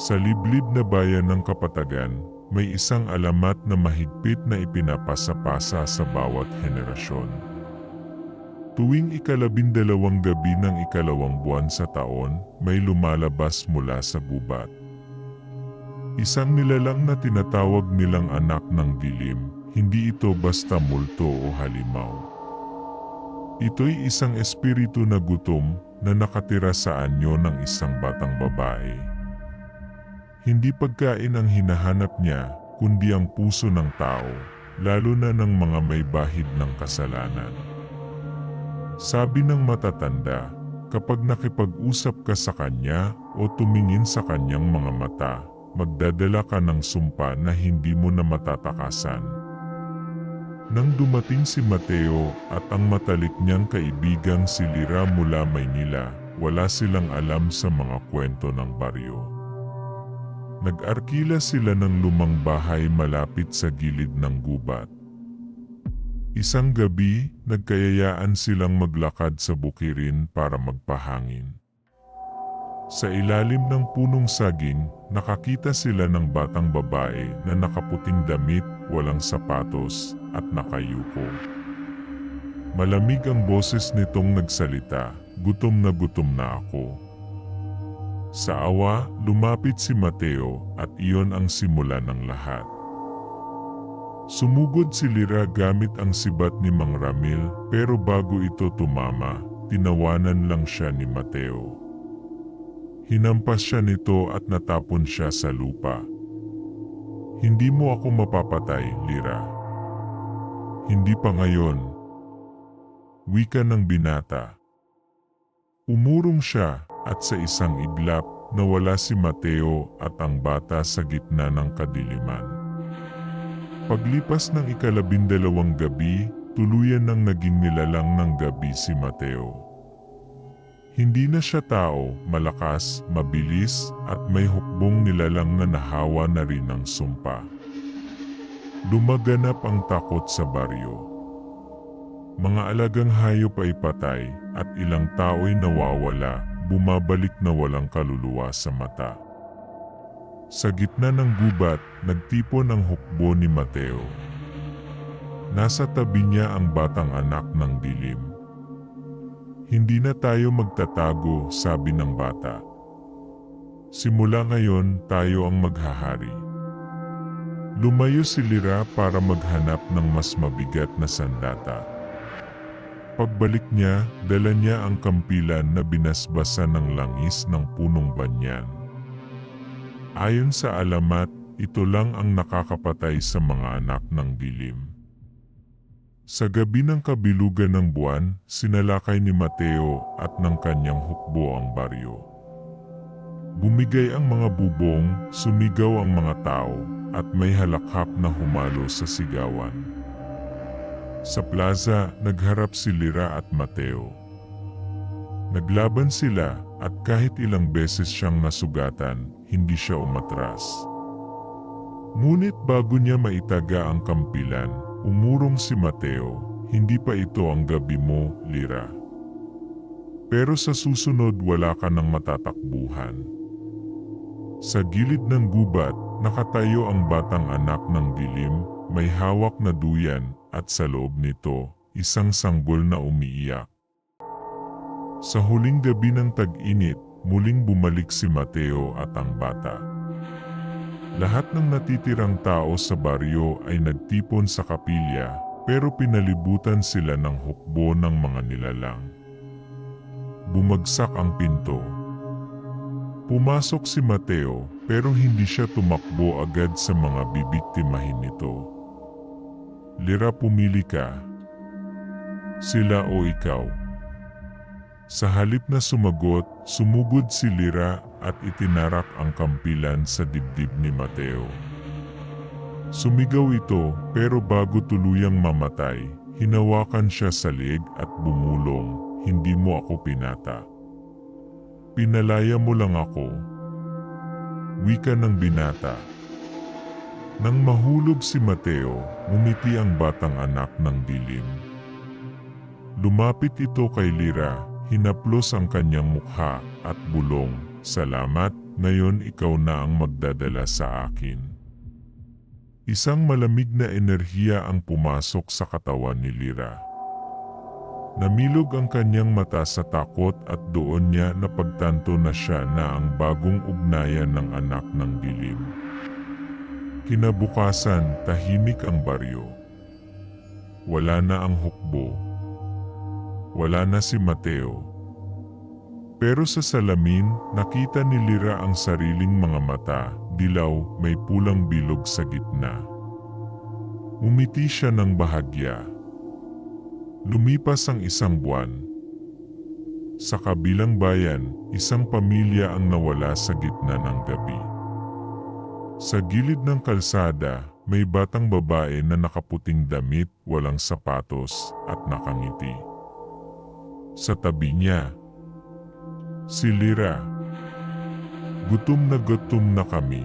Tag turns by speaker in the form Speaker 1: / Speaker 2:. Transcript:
Speaker 1: Sa liblib na bayan ng Kapatagan, may isang alamat na mahigpit na ipinapasa-pasa sa bawat henerasyon. Tuwing ikalabindalawang gabi ng ikalawang buwan sa taon, may lumalabas mula sa gubat. Isang nilalang na tinatawag nilang anak ng dilim, hindi ito basta multo o halimaw. Ito'y isang espiritu na gutom na nakatira sa anyo ng isang batang babae. Hindi pagkain ang hinahanap niya, kundi ang puso ng tao, lalo na ng mga may bahid ng kasalanan. Sabi ng matatanda, kapag nakipag-usap ka sa kanya o tumingin sa kanyang mga mata, magdadala ka ng sumpa na hindi mo na matatakasan. Nang dumating si Mateo at ang matalik niyang kaibigang si Lira mula Maynila, wala silang alam sa mga kwento ng baryo. Nag-arkila sila ng lumang bahay malapit sa gilid ng gubat. Isang gabi, nagkayayaan silang maglakad sa bukirin para magpahangin. Sa ilalim ng punong saging, nakakita sila ng batang babae na nakaputing damit, walang sapatos, at nakayuko. Malamig ang boses nitong nagsalita, gutom na gutom na ako. Sa awa, lumapit si Mateo at iyon ang simula ng lahat. Sumugod si Lira gamit ang sibat ni Mang Ramil pero bago ito tumama, tinawanan lang siya ni Mateo. Hinampas siya nito at natapon siya sa lupa. Hindi mo ako mapapatay, Lira. Hindi pa ngayon. Wika ng binata. Umurong siya at sa isang iglap nawala si Mateo at ang bata sa gitna ng kadiliman. Paglipas ng ikalabindalawang gabi, tuluyan nang naging nilalang ng gabi si Mateo. Hindi na siya tao, malakas, mabilis, at may hukbong nilalang na nahawa na rin ng sumpa. Lumaganap ang takot sa baryo. Mga alagang hayop ay patay at ilang tao'y nawawala, bumabalik na walang kaluluwa sa mata. Sa gitna ng gubat, nagtipon ang hukbo ni Mateo. Nasa tabi niya ang batang anak ng dilim. Hindi na tayo magtatago, sabi ng bata. Simula ngayon, tayo ang maghahari. Lumayo si Lira para maghanap ng mas mabigat na sandata. Pagbalik niya, dala niya ang kampilan na binasbasa ng langis ng punong banyan. Ayon sa alamat, ito lang ang nakakapatay sa mga anak ng dilim. Sa gabi ng kabilugan ng buwan, sinalakay ni Mateo at ng kanyang hukbo ang baryo. Bumigay ang mga bubong, sumigaw ang mga tao, at may halakhak na humalo sa sigawan. Sa plaza, nagharap si Lira at Mateo. Naglaban sila at kahit ilang beses siyang nasugatan, hindi siya umatras. Ngunit bago niya maitaga ang kampilan, Umurong si Mateo, hindi pa ito ang gabi mo, Lira. Pero sa susunod wala ka ng matatakbuhan. Sa gilid ng gubat, nakatayo ang batang anak ng dilim, may hawak na duyan at sa loob nito, isang sanggol na umiiyak. Sa huling gabi ng tag-init, muling bumalik si Mateo at ang bata. Lahat ng natitirang tao sa baryo ay nagtipon sa kapilya pero pinalibutan sila ng hukbo ng mga nilalang. Bumagsak ang pinto. Pumasok si Mateo pero hindi siya tumakbo agad sa mga bibiktimahin nito. Lira pumili ka. Sila o ikaw. Sa halip na sumagot, sumugod si Lira at itinarak ang kampilan sa dibdib ni Mateo. Sumigaw ito pero bago tuluyang mamatay, hinawakan siya sa leg at bumulong, hindi mo ako pinata. Pinalaya mo lang ako. Wika ng binata. Nang mahulog si Mateo, umiti ang batang anak ng dilim. Lumapit ito kay Lira Hinaplos ang kanyang mukha at bulong, Salamat, ngayon ikaw na ang magdadala sa akin. Isang malamig na enerhiya ang pumasok sa katawan ni Lira. Namilog ang kanyang mata sa takot at doon niya napagtanto na siya na ang bagong ugnayan ng anak ng dilim. Kinabukasan, tahimik ang baryo. Wala na ang hukbo. Wala na si Mateo. Pero sa salamin, nakita ni Lira ang sariling mga mata, dilaw, may pulang bilog sa gitna. Umiti siya ng bahagya. Lumipas ang isang buwan. Sa kabilang bayan, isang pamilya ang nawala sa gitna ng gabi. Sa gilid ng kalsada, may batang babae na nakaputing damit, walang sapatos, at nakangiti. Sa tabi niya, si Lira. Gutom na gutom na kami,